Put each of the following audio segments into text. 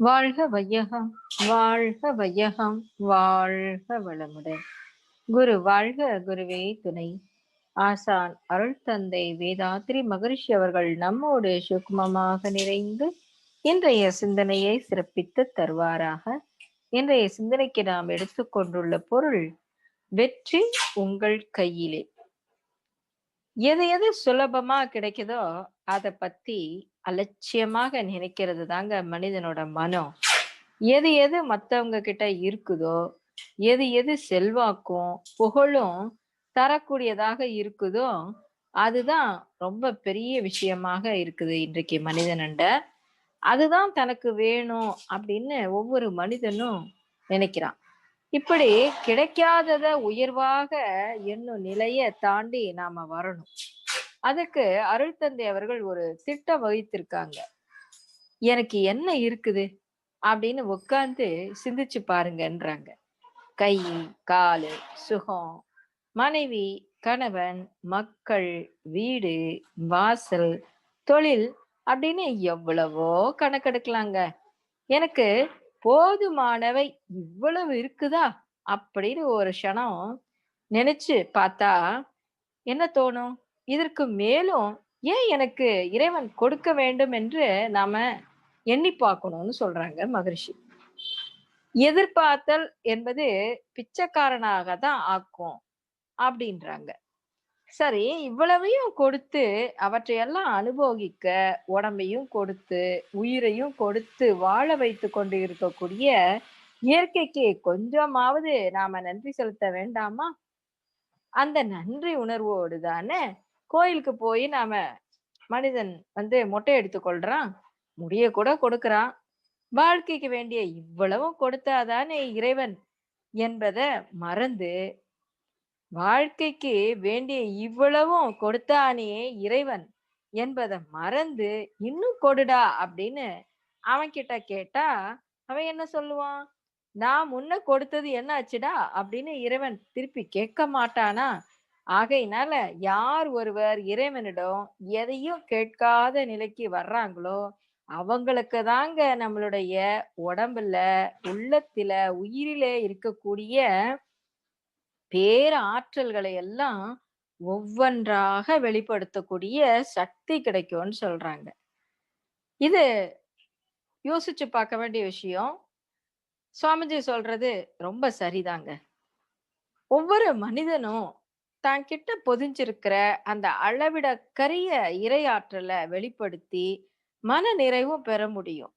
வாழ்க வையகம் வாழ்க வையகம் வாழ்க வளமுடன். குரு வாழ்க குருவே துணை. ஆசான் அருள் தந்தை வேதாத்ரி மகரிஷி அவர்கள் நம்மோடு சுக்மமாக நிறைந்து இன்றைய சிந்தனையை சிறப்பித்து தருவாராக. இன்றைய சிந்தனைக்கு நாம் எடுத்துக்கொண்டுள்ள பொருள் வெற்றி உங்கள் கையிலே. எது எது சுலபமா கிடைக்குதோ அதை பத்தி அலட்சியமாக நினைக்கிறது தாங்க மனிதனோட மனம். எது எது மற்றவங்க கிட்ட இருக்குதோ எது எது செல்வாக்கும் புகழும் தரக்கூடியதாக இருக்குதோ அதுதான் ரொம்ப பெரிய விஷயமாக இருக்குது இன்றைக்கு மனிதனண்ட. அதுதான் தனக்கு வேணும் அப்படின்னு ஒவ்வொரு மனிதனும் நினைக்கிறான். இப்படி கிடைக்காதத உயர்வாக என்னும் நிலையை தாண்டி நாம வரணும். அதுக்கு அருள் தந்தை அவர்கள் ஒரு திட்டம் வகித்திருக்காங்க. எனக்கு என்ன இருக்குது? அப்படின்னு உட்காந்து சிந்திச்சு பாருங்கன்றாங்க. கை காலு சுகம் மனைவி கணவன் மக்கள் வீடு வாசல் தொழில் அப்படின்னு எவ்வளவோ கணக்கெடுக்கலாங்க. எனக்கு போதுமானவை இவ்வளவு இருக்குதா? அப்படின்னு ஒரு க்ஷணம் நினைச்சு பார்த்தா என்ன தோணும்? இதற்கு மேலும் ஏன் எனக்கு இறைவன் கொடுக்க வேண்டும் என்று நாம எண்ணி பார்க்கணும்னு சொல்றாங்க மகரிஷி. எதிர்பார்த்தல் என்பது பிச்சைக்காரனாக தான் ஆக்கும் அப்படின்றாங்க. சரி இவ்வளவையும் கொடுத்து அவற்றையெல்லாம் அனுபவிக்க உடம்பையும் கொடுத்து உயிரையும் கொடுத்து வாழ வைத்து கொண்டு இருக்கக்கூடிய இயற்கைக்கு கொஞ்சமாவது நாம நன்றி செலுத்த வேண்டாமா? அந்த நன்றி உணர்வோடு தானே கோயிலுக்கு போய் நாம மனிதன் வந்து மொட்டை எடுத்து கொள்றான். முடிய கூட கொடுக்கறான். வாழ்க்கைக்கு வேண்டிய இவ்வளவும் கொடுத்தாதானே இறைவன் என்பத மறந்து வாழ்க்கைக்கு வேண்டிய இவ்வளவும் கொடுத்தானே இறைவன் என்பதை மறந்து இன்னும் கொடுடா அப்படின்னு அவன் கிட்ட கேட்டா அவன் என்ன சொல்லுவான்? நான் முன்ன கொடுத்தது என்ன ஆச்சுடா அப்படின்னு இறைவன் திருப்பி கேட்க மாட்டானா? ஆகையினால யார் ஒருவர் இறைவனிடம் எதையும் கேட்காத நிலைக்கு வர்றாங்களோ அவங்களுக்கு தாங்க நம்மளுடைய உடம்புல உள்ளத்துல உயிரிலே இருக்கக்கூடிய பேராற்றல்களை எல்லாம் ஒவ்வொன்றாக வெளிப்படுத்தக்கூடிய சக்தி கிடைக்கும்னு சொல்றாங்க. இது யோசிச்சு பார்க்க வேண்டிய விஷயம். சுவாமிஜி சொல்றது ரொம்ப சரிதாங்க. ஒவ்வொரு மனிதனும் தான் கிட்ட பொதிஞ்சிருக்கிற அந்த அளவிட கரிய இறையாற்றலை வெளிப்படுத்தி மன நிறைவும் பெற முடியும்.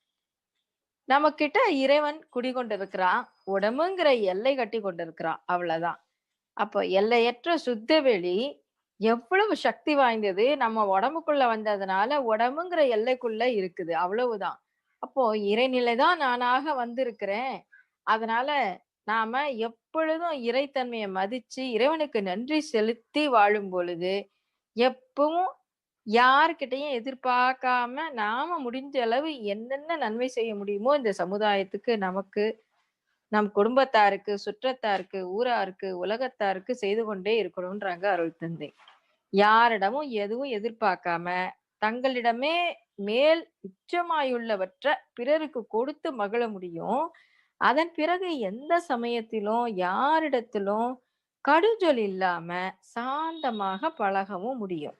நம்ம கிட்ட இறைவன் குடிகொண்டிருக்கிறான் உடம்புங்கிற எல்லை கட்டி கொண்டிருக்கிறான் அவ்வளவுதான். அப்போ எல்லையற்ற சுத்த வெளி எவ்வளவு சக்தி வாய்ந்தது நம்ம உடம்புக்குள்ள வந்ததுனால உடம்புங்கிற எல்லைக்குள்ள இருக்குது அவ்வளவுதான். அப்போ இறைநிலை தான் நானாக வந்திருக்கிறேன் அதனால நாம எப்பொழுதும் இறைத்தன்மையை மதிச்சு இறைவனுக்கு நன்றி செலுத்தி வாழும் பொழுது எப்பவும் யார்கிட்டையும் எதிர்பார்க்காம நாம முடிஞ்ச அளவு என்னென்ன நன்மை செய்ய முடியுமோ இந்த சமுதாயத்துக்கு நமக்கு நம் குடும்பத்தாருக்கு சுற்றத்தாருக்கு ஊராருக்கு உலகத்தாருக்கு செய்து கொண்டே இருக்கணும்ன்றாங்க அருள் தந்தை. யாரிடமும் எதுவும் எதிர்பார்க்காம தங்களிடமே மேல் உச்சமாயுள்ளவற்றை பிறருக்கு கொடுத்து மகிழ முடியும். அதன் பிறகு எந்த சமயத்திலும் யாரிடத்திலும் கடுஞ்சொல் இல்லாம சாந்தமாக பழகவும் முடியும்.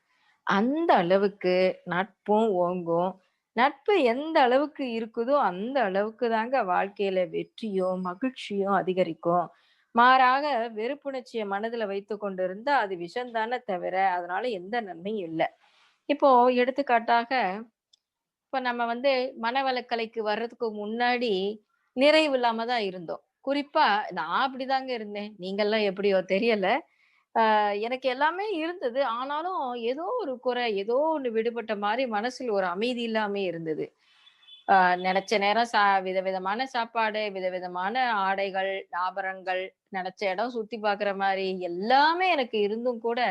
அந்த அளவுக்கு நட்பும் ஓங்கும். நட்பு எந்த அளவுக்கு இருக்குதோ அந்த அளவுக்கு தாங்க வாழ்க்கையில வெற்றியும் மகிழ்ச்சியும் அதிகரிக்கும். மாறாக வெறுப்புணர்ச்சியை மனதுல வைத்து கொண்டு இருந்தா அது விஷம்தானே தவிர அதனால எந்த நன்மையும் இல்லை. இப்போ எடுத்துக்காட்டாக இப்ப நம்ம வந்து மனவளக்கலைக்கு வர்றதுக்கு முன்னாடி நிறைவு இல்லாம தான் இருந்தோம். குறிப்பா நான் அப்படிதாங்க இருந்தேன். நீங்கெல்லாம் எப்படியோ தெரியல. ஆஹ் எனக்கு எல்லாமே இருந்தது. ஆனாலும் ஏதோ ஒரு குறை ஏதோ ஒண்ணு விடுபட்ட மாதிரி மனசுல ஒரு அமைதி இல்லாம இருந்தது. ஆஹ் நினைச்ச நேரம் சா விதவிதமான சாப்பாடு விதவிதமான ஆடைகள் ஆபரணங்கள் நினைச்ச இடம் சுத்தி பாக்குற மாதிரி எல்லாமே எனக்கு இருந்தும் கூட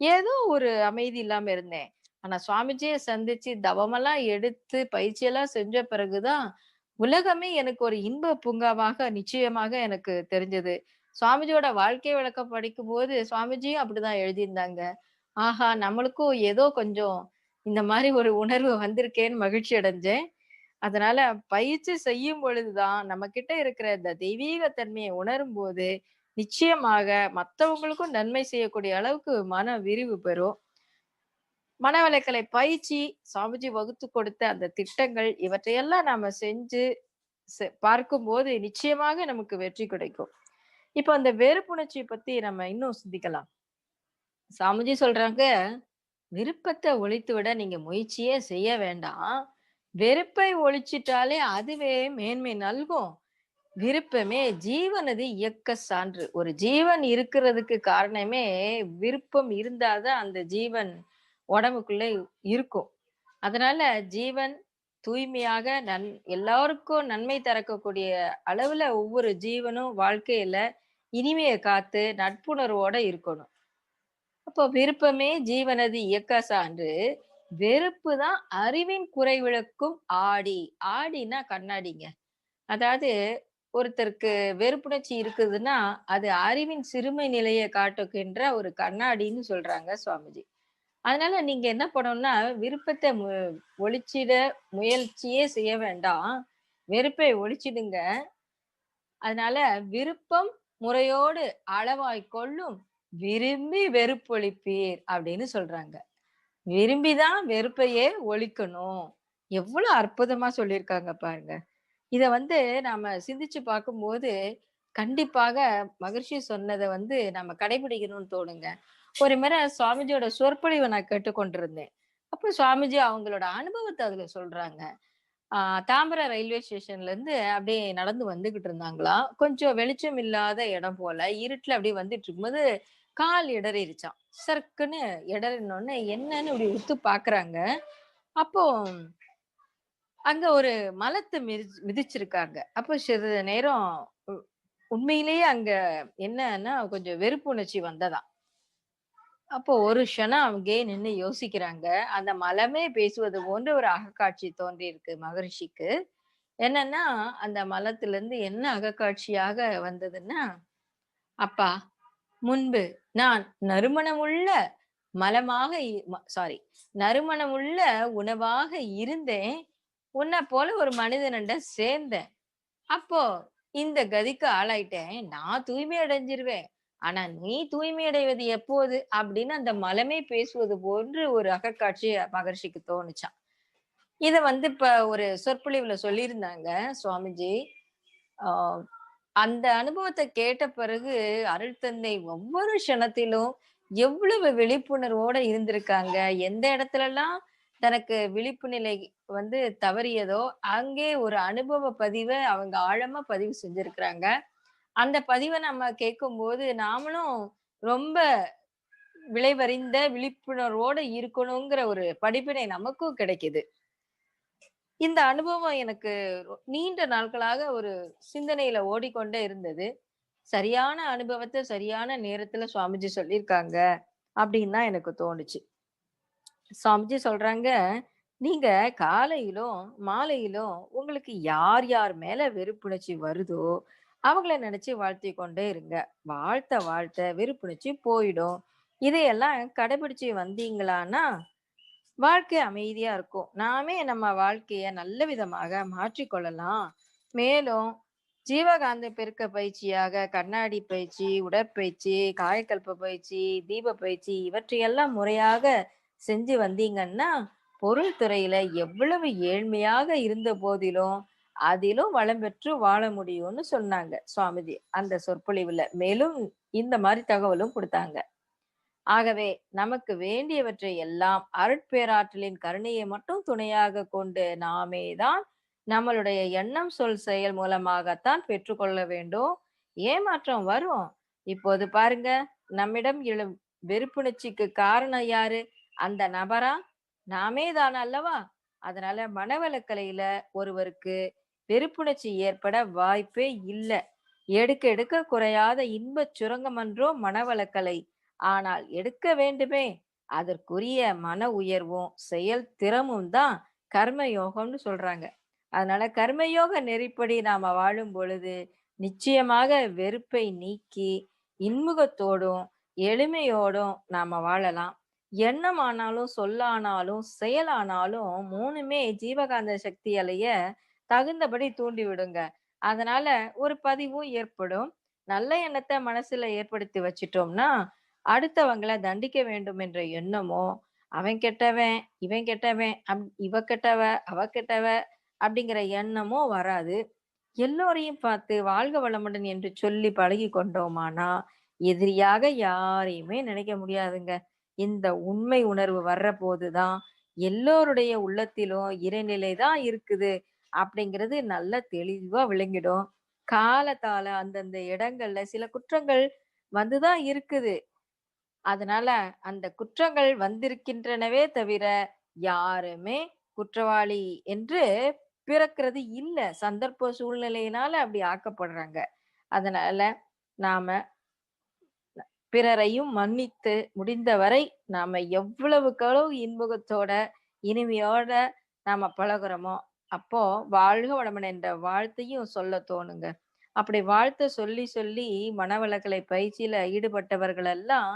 ஏதோ ஒரு அமைதி இல்லாம இருந்தேன். ஆனா சுவாமிஜியை சந்திச்சு தவமெல்லாம் எடுத்து பயிற்சியெல்லாம் செஞ்ச பிறகுதான் உலகமே எனக்கு ஒரு இன்ப பூங்காவாக நிச்சயமாக எனக்கு தெரிஞ்சது. சுவாமிஜியோட வாழ்க்கை விளக்கம் படிக்கும் போது சுவாமிஜியும் அப்படிதான் எழுதியிருந்தாங்க. ஆஹா நம்மளுக்கும் ஏதோ கொஞ்சம் இந்த மாதிரி ஒரு உணர்வு வந்திருக்கேன்னு மகிழ்ச்சி அடைஞ்சேன். அதனால பயிற்சி செய்யும் பொழுதுதான் நம்ம கிட்ட இருக்கிற இந்த தெய்வீக தன்மையை உணரும் போது நிச்சயமாக மற்றவங்களுக்கும் நன்மை செய்யக்கூடிய அளவுக்கு மன விரிவு பெறும். மனவளக்கலை பயிற்சி சாமிஜி வகுத்து கொடுத்த அந்த திட்டங்கள் இவற்றையெல்லாம் நாம செஞ்சு பார்க்கும் பார்க்கும்போது நிச்சயமாக நமக்கு வெற்றி கிடைக்கும். இப்ப அந்த வெறுப்புணர்ச்சியை பத்தி நம்ம இன்னும் சிந்திக்கலாம். சாமிஜி சொல்றாங்க விருப்பத்தை ஒழித்து விட நீங்க முயற்சியே செய்ய வேண்டாம். வெறுப்பை ஒழிச்சிட்டாலே அதுவே மேன்மை நல்கும். விருப்பமே ஜீவனது இயக்க சான்று. ஒரு ஜீவன் இருக்கிறதுக்கு காரணமே விருப்பம் இருந்தாதான் அந்த ஜீவன் உடம்புக்குள்ள இருக்கும். அதனால ஜீவன் தூய்மையாக நன் எல்லாருக்கும் நன்மை தரக்கூடிய அளவுல ஒவ்வொரு ஜீவனும் வாழ்க்கையில இனிமையை காத்து நட்புணர்வோட இருக்கணும். அப்போ விருப்பமே ஜீவனது இயக்க சான்று. வெறுப்பு தான் அறிவின் குறைவிளக்கும் ஆடி. ஆடினா கண்ணாடிங்க. அதாவது ஒருத்தருக்கு வெறுப்புணர்ச்சி இருக்குதுன்னா அது அறிவின் சிறுமை நிலையை காட்டுகின்ற ஒரு கண்ணாடின்னு சொல்றாங்க சுவாமிஜி. அதனால நீங்க என்ன பண்ணணும்னா விருப்பத்தை ஒழிச்சிட முயற்சியே செய்ய வேண்டாம். வெறுப்பை ஒழிச்சிடுங்க. அதனால விருப்பம் முறையோடு அளவாய் கொள்ளும். விரும்பி வெறுப்பொழிப்பீர் அப்படின்னு சொல்றாங்க. விரும்பிதான் வெறுப்பையே ஒழிக்கணும். எவ்வளவு அற்புதமா சொல்லியிருக்காங்க பாருங்க. இத வந்து நாம சிந்திச்சு பார்க்கும்போது கண்டிப்பாக மகிழ்ச்சி சொன்னதை வந்து நம்ம கடைபிடிக்கணும்னு தோணுங்க. ஒரு முறை சுவாமிஜியோட சொற்பொழிவை நான் கேட்டுக்கொண்டிருந்தேன். அப்போ சுவாமிஜி அவங்களோட அனுபவத்தை அதுல சொல்றாங்க. ஆஹ் தாம்பரம் ரயில்வே ஸ்டேஷன்ல இருந்து அப்படியே நடந்து வந்துகிட்டு இருந்தாங்களாம் கொஞ்சம் வெளிச்சம் இல்லாத இடம் போல இருட்டுல அப்படியே வந்துட்டு இருக்கும்போது கால் இடறிருச்சான் சர்க்குன்னு இடறினோடனே என்னன்னு இப்படி உத்து பாக்குறாங்க. அப்போ அங்க ஒரு மலத்தை மிதி மிதிச்சிருக்காங்க. அப்போ சிறிது நேரம் உ- உண்மையிலேயே அங்க என்னன்னா கொஞ்சம் வெறுப்புணர்ச்சி வந்ததாம். அப்போ ஒரு க்ஷணம் அங்கேயே நின்று யோசிக்கிறாங்க. அந்த மலமே பேசுவது போன்ற ஒரு அகக்காட்சி தோன்றி இருக்கு மகரிஷிக்கு. என்னன்னா அந்த மலத்துல இருந்து என்ன அகக்காட்சியாக வந்ததுன்னா அப்பா முன்பு நான் நறுமணமுள்ள மலமாக சாரி நறுமணமுள்ள உணவாக இருந்தேன். உன்னை போல ஒரு மனிதனண்ட சேர்ந்தேன். அப்போ இந்த கதிக்கு ஆளாயிட்டேன். நான் தூய்மை அடைஞ்சிருவேன் ஆனா நீ தூய்மை அடைவது எப்போது? அப்படின்னு அந்த மலமே பேசுவது போன்று ஒரு அகக்காட்சி மகர்ஷிக்கு தோணுச்சான் இத வந்து இப்ப ஒரு சொற்பொழிவுல சொல்லியிருந்தாங்க சுவாமிஜி. ஆஹ் அந்த அனுபவத்தை கேட்ட பிறகு அருள் தந்தை ஒவ்வொரு க்ஷணத்திலும் எவ்வளவு விழிப்புணர்வோட இருந்திருக்காங்க? எந்த இடத்துல எல்லாம் தனக்கு விழிப்பு நிலை வந்து தவறியதோ அங்கே ஒரு அனுபவ பதிவை அவங்க ஆழமா பதிவு செஞ்சிருக்கிறாங்க. அந்த பதிவை நம்ம கேட்கும்போது நாமளும் ரொம்ப விளைவறிந்த விழிப்புணர்வோட இருக்கணுங்கிற ஒரு படிப்பினை நமக்கும் கிடைக்குது. இந்த அனுபவம் எனக்கு நீண்ட நாட்களாக ஒரு சிந்தனையில ஓடிக்கொண்டே இருந்தது. சரியான அனுபவத்தை சரியான நேரத்துல சுவாமிஜி சொல்லியிருக்காங்க அப்படின்னு தான் எனக்கு தோணுச்சு. சுவாமிஜி சொல்றாங்க நீங்க காலையிலும் மாலையிலும் உங்களுக்கு யார் யார் மேல வெறுப்புணர்ச்சி வருதோ அவங்கள நினைச்சு வாழ்த்தி கொண்டே இருங்க. வாழ்த்த வாழ்த்த வெறுப்புணிச்சு போயிடும். இதையெல்லாம் கடைபிடிச்சு வந்தீங்களான்னா வாழ்க்கை அமைதியா இருக்கும். நாமே நம்ம வாழ்க்கைய நல்ல விதமாக மாற்றிக்கொள்ளலாம் மேலும் ஜீவகாந்த பெருக்க பயிற்சியாக கண்ணாடி பயிற்சி உடற்பயிற்சி காயக்கல்ப பயிற்சி தீப பயிற்சி இவற்றையெல்லாம் முறையாக செஞ்சு வந்தீங்கன்னா பொருள் துறையில எவ்வளவு ஏழ்மையாக இருந்த போதிலும் அதிலும் வளம் பெற்று வாழ முடியும்னு சொன்னாங்க சுவாமிஜி. அந்த சொற்பொழிவுல மேலும் இந்த மாதிரி தகவலும் கொடுத்தாங்க. ஆகவே நமக்கு வேண்டியவற்றை எல்லாம் அருட்பேராற்றலின் கருணையை மட்டும் துணையாக கொண்டு நாமே தான் நம்மளுடைய எண்ணம் சொல் செயல் மூலமாகத்தான் பெற்றுக்கொள்ள வேண்டும். ஏமாற்றம் வரும்? இப்போது பாருங்க நம்மிடம் எழும் வெறுப்புணர்ச்சிக்கு காரணம் யாரு? அந்த நபரா? நாமே தான் அல்லவா அதனால மனவளக்கலையில ஒருவருக்கு வெறுப்புணர்ச்சி ஏற்பட வாய்ப்பே இல்லை. எடுக்க எடுக்க குறையாத இன்பச் சுரங்கமன்றோ மனவளக்கலை. ஆனால் எடுக்க வேண்டுமே. அதற்குரிய மன உயர்வும் செயல் திறமும் தான் கர்மயோகம்னு சொல்றாங்க. அதனால கர்மயோக நெறிப்படி நாம வாழும் பொழுது நிச்சயமாக வெறுப்பை நீக்கி இன்முகத்தோடும் எளிமையோடும் நாம வாழலாம். எண்ணமானாலும், சொல்லானாலும், செயலானாலும் மூணுமே ஜீவகாந்த சக்தி அலைய தகுந்தபடி தூண்டி விடுங்க. அதனால ஒரு பதிவும் ஏற்படும். நல்ல எண்ணத்தை மனசுல ஏற்படுத்தி வச்சிட்டோம்னா அடுத்தவங்கள தண்டிக்க வேண்டும் என்ற எண்ணமோ, அவன் கெட்டவன், இவன் கெட்டவன், அப் இவ கெட்டவ, அவ கெட்டவ அப்படிங்கிற எண்ணமோ வராது. எல்லோரையும் பார்த்து வாழ்க வளமுடன் என்று சொல்லி பழகி கொண்டோமானா, எதிரியாக யாரையுமே நினைக்க முடியாதுங்க. இந்த உண்மை உணர்வு வர்ற போதுதான் எல்லோருடைய உள்ளத்திலும் இறைநிலை தான் இருக்குது அப்படிங்கிறது நல்லா தெளிவா விளங்கிடும். காலத்தால அந்தந்த இடங்கள்ல சில குற்றங்கள் வந்துதான் இருக்குது. அதனால அந்த குற்றங்கள் வந்திருக்கின்றனவே தவிர, யாருமே குற்றவாளி என்று பிறக்கிறது இல்ல. சந்தர்ப்ப சூழ்நிலையினால அப்படி ஆக்கப்படுறாங்க. அதனால நாம பிறரையும் மன்னித்து முடிந்தவரை நாம எவ்வளவுக்கெவ்வளவு இன்முகத்தோட, இனிமையோட நாம பழகுறோமோ, அப்போ வாழ்க வளமுடன் என்ற வாழ்த்தையும் சொல்ல தோணுங்க. அப்படி வாழ்த்த சொல்லி சொல்லி மனவளக்கலை பயிற்சியில ஈடுபட்டவர்கள் எல்லாம்,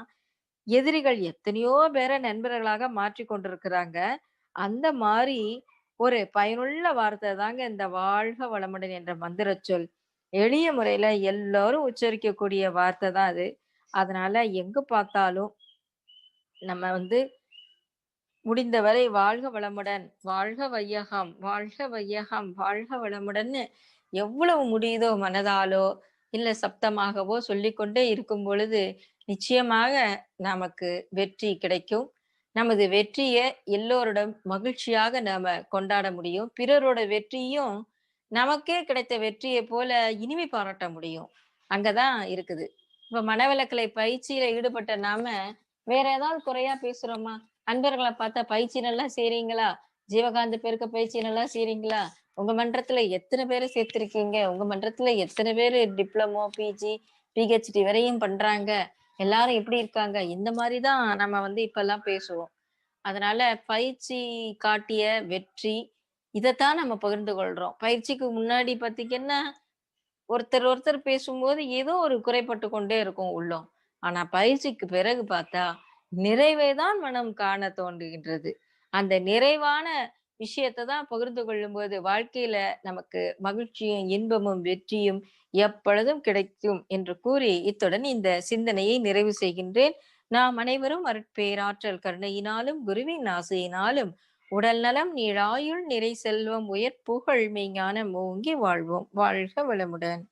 எதிரிகள் எத்தனையோ பேரை நண்பர்களாக மாற்றி கொண்டிருக்கிறாங்க. அந்த மாதிரி ஒரு பயனுள்ள வார்த்தை தாங்க இந்த வாழ்க வளமுடன் என்ற மந்திர சொல். எளிய முறையில எல்லாரும் உச்சரிக்கக்கூடிய வார்த்தை தான் அது. அதனால எங்க பார்த்தாலும் நம்ம வந்து முடிந்தவரை வாழ்க வளமுடன், வாழ்க வையகம், வாழ்க வையகம், வாழ்க வளமுடன்னு எவ்வளவு முடியுதோ மனதாலோ, இல்ல சப்தமாகவோ சொல்லிக்கொண்டே இருக்கும் பொழுது, நிச்சயமாக நமக்கு வெற்றி கிடைக்கும். நமது வெற்றியை எல்லோரிடம் மகிழ்ச்சியாக நாம கொண்டாட முடியும். பிறரோட வெற்றியும் நமக்கே கிடைத்த வெற்றியை போல இனிமை பாராட்ட முடியும். அங்கதான் இருக்குது. இப்ப மனவிலக்கலை பயிற்சியில ஈடுபட்ட நாம, வேற ஏதாவது குறையா பேசுறோமா? அன்பர்களை பார்த்தா பயிற்சி நல்லா செய்றீங்களா? ஜீவகாந்த பெருக்க பயிற்சி நல்லா செய்றீங்களா? உங்க மன்றத்துல எத்தனை பேரை சேர்த்திருக்கீங்க? உங்க மன்றத்துல எத்தனை பேரு டிப்ளமோ, பிஜி, பிஹெச்டி வரையும் பண்றாங்க? எல்லாரும் எப்படி இருக்காங்க? இந்த மாதிரிதான் தான் நம்ம வந்து இப்பல்லாம் பேசுவோம். அதனால பயிற்சி காட்டிய வெற்றி, இதைத்தான் நம்ம பகிர்ந்து கொள்றோம். பயிற்சிக்கு முன்னாடி பாத்தீங்கன்னா ஒருத்தர் ஒருத்தர் பேசும்போது ஏதோ ஒரு குறைபட்டு கொண்டே இருக்கும் உள்ளோம் ஆனா பயிற்சிக்கு பிறகு பார்த்தா, நிறைவை தான் மனம் காண தோன்றுகின்றது. அந்த நிறைவான விஷயத்தை தான் பகிர்ந்து கொள்ளும்போது, வாழ்க்கையில நமக்கு மகிழ்ச்சியும், இன்பமும், வெற்றியும் எப்பொழுதும் கிடைக்கும் என்று கூறி, இத்துடன் இந்த சிந்தனையை நிறைவு செய்கின்றேன். நாம் அனைவரும் அருட்பேராற்றல் கருணையினாலும், குருவின் ஆசையினாலும் உடல் நலம், நீழாயுள் நிறை செல்வம், உயர் புகழ், மெய்ஞானம் ஓங்கி வாழ்வோம். வாழ்க வளமுடன்.